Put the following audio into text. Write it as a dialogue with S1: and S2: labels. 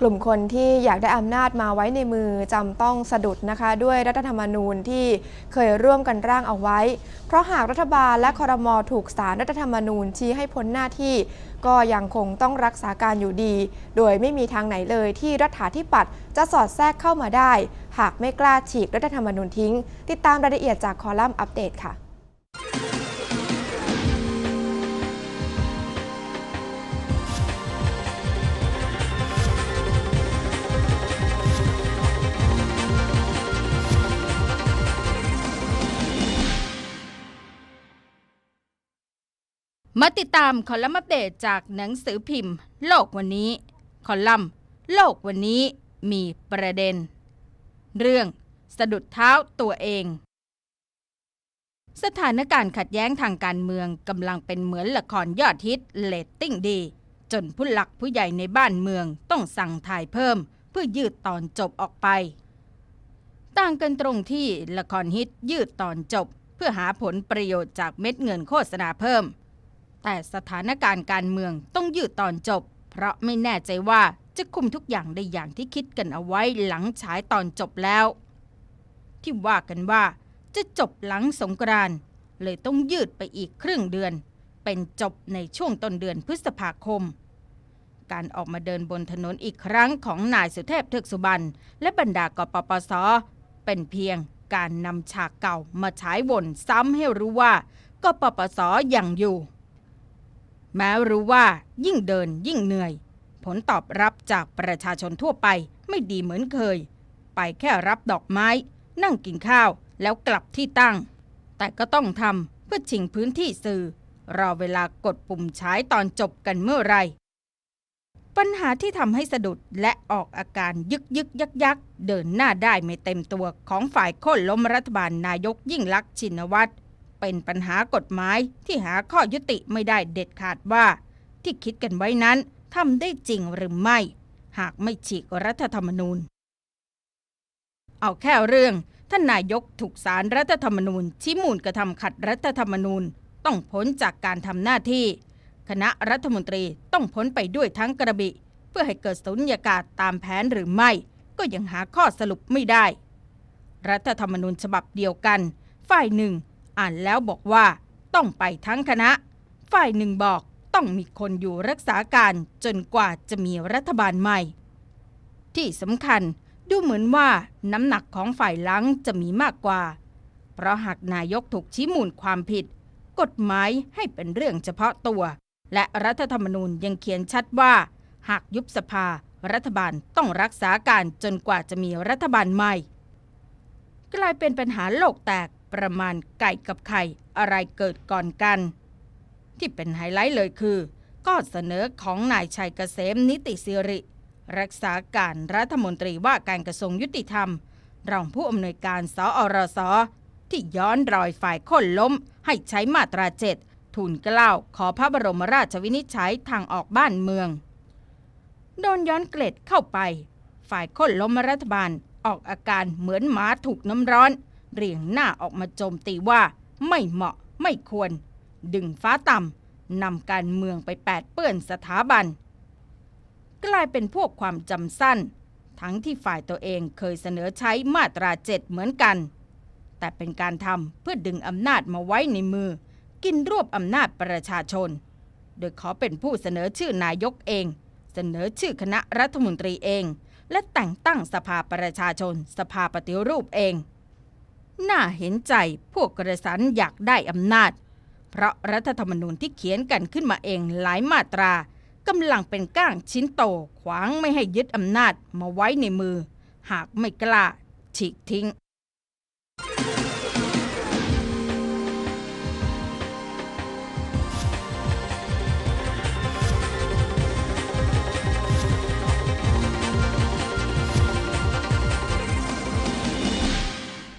S1: กลุ่มคนที่อยากได้อำนาจมาไว้ในมือจำต้องสะดุดนะคะด้วยรัฐธรรมนูญที่เคยร่วมกันร่างเอาไว้ เพราะหากรัฐบาลและคอรมอถูกสารรัฐธรรมนูญชี้ให้พ้นหน้าที่ ก็ยังคงต้องรักษาการอยู่ดี โดยไม่มีทางไหนเลยที่รัฐาธิปัตย์จะสอดแทรกเข้ามาได้ หากไม่กล้าฉีกรัฐธรรมนูญทิ้ง ติดตามรายละเอียดจากคอลัมน์อัปเดตค่ะ
S2: มาติดตามคอลัมน์อัปเดตจากหนังสือพิมพ์ โลกวันนี้ คอลัมน์โลกวันนี้มีประเด็น เรื่องสะดุดเท้าตัวเอง สถานการณ์ขัดแย้งทางการเมืองกำลังเป็นเหมือนละครยอดฮิตเลตติ้งดี จนผู้หลักผู้ใหญ่ในบ้านเมืองต้องสั่งถ่ายเพิ่ม เพื่อยืดตอนจบออกไป ต่างกันตรงที่ละครฮิตยืดตอนจบ เพื่อหาผลประโยชน์จากเม็ดเงินโฆษณาเพิ่ม แต่สถานการณ์การเมืองต้องยืดตอนจบ เพราะไม่แน่ใจว่าจะคุมทุกอย่างได้อย่างที่คิดกันเอาไว้หลังฉายตอนจบแล้ว ที่ว่ากันว่าจะจบหลังสงกรานเลยต้องยืดไปอีกครึ่งเดือน เป็นจบในช่วงต้นเดือนพฤษภาคม การออกมาเดินบนถนนอีกครั้งของนายสุเทพเทือกสุบรรณและบรรดากปปส เป็นเพียงการนำฉากเก่ามาฉายวนซ้ำให้รู้ว่ากปปสยังอยู่ แม้รู้ว่ายิ่งเดินยิ่งเหนื่อย ผลตอบรับจากประชาชนทั่วไปไม่ดีเหมือนเคย ไปแค่รับดอกไม้ นั่งกินข้าวแล้วกลับที่ตั้ง แต่ก็ต้องทำเพื่อชิงพื้นที่สื่อ รอเวลากดปุ่มฉายตอนจบกันเมื่อไร ปัญหาที่ทำให้สะดุดและออกอาการยึกยึกยักยักเดินหน้าได้ไม่เต็มตัวของฝ่ายโค่นล้มรัฐบาลนายกยิ่งลักษณ์ชินวัตร เป็นปัญหากฎหมายที่หาข้อยุติไม่ได้เด็ดขาดว่า ที่คิดกันไว้นั้นทำได้จริงหรือไม่ หากไม่ฉีกรัฐธรรมนูญ เอาแค่เรื่องท่านนายกถูกสารรัฐธรรมนูญชี้มูลกระทำขัดรัฐธรรมนูญต้องพ้นจากการทำหน้าที่ คณะรัฐมนตรีต้องพ้นไปด้วยทั้งกระบิเพื่อให้เกิดสุญญากาศตามแผนหรือไม่ ก็ยังหาข้อสรุปไม่ได้ รัฐธรรมนูญฉบับเดียวกัน ฝ่ายหนึ่ง อ่านแล้วบอกว่าต้องไปทั้งคณะ ฝ่ายหนึ่งบอกต้องมีคนอยู่รักษาการจนกว่าจะมีรัฐบาลใหม่ ที่สำคัญดูเหมือนว่าน้ำหนักของฝ่ายหลังจะมีมากกว่า เพราะหากนายกถูกชี้มูลความผิด กฎหมายให้เป็นเรื่องเฉพาะตัว และรัฐธรรมนูญยังเขียนชัดว่า หากยุบสภารัฐบาลต้องรักษาการจนกว่าจะมีรัฐบาลใหม่ กลายเป็นปัญหาโลกแตก ประมาณไก่กับไข่อะไรเกิดก่อนกัน ที่เป็นไฮไลท์เลยคือข้อเสนอของนายชัยเกษมนิติสิริ รักษาการรัฐมนตรีว่าการกระทรวงยุติธรรม รองผู้อำนวยการสอรสที่ย้อนรอยฝ่ายค้นล้ม ให้ใช้มาตราเจ็ดทูลเกล้าขอพระบรมราชวินิจฉัยทางออกบ้านเมือง โดนย้อนเกล็ดเข้าไป ฝ่ายค้นล้มรัฐบาลออกอาการเหมือนหมาถูกน้ำร้อน เรียงหน้าออกมาโจมตีว่า ไม่เหมาะไม่ควร ดึงฟ้าต่ำนำการเมืองไปแปดเปื้อนสถาบัน กลายเป็นพวกความจำสั้น ทั้งที่ฝ่ายตัวเองเคยเสนอใช้มาตราเจ็ดเหมือนกัน แต่เป็นการทำเพื่อดึงอำนาจมาไว้ในมือ กินรวบอำนาจประชาชน โดยขอเป็นผู้เสนอชื่อนายกเอง เสนอชื่อคณะรัฐมนตรีเอง และแต่งตั้งสภาประชาชน สภาปฏิรูปเอง น่าเห็นใจพวกกระสันอยากได้อำนาจ เพราะรัฐธรรมนูญที่เขียนกันขึ้นมาเองหลายมาตรากำลังเป็นก้างชิ้นโตขวางไม่ให้ยึดอำนาจมาไว้ในมือ หากไม่กล้าฉีกทิ้ง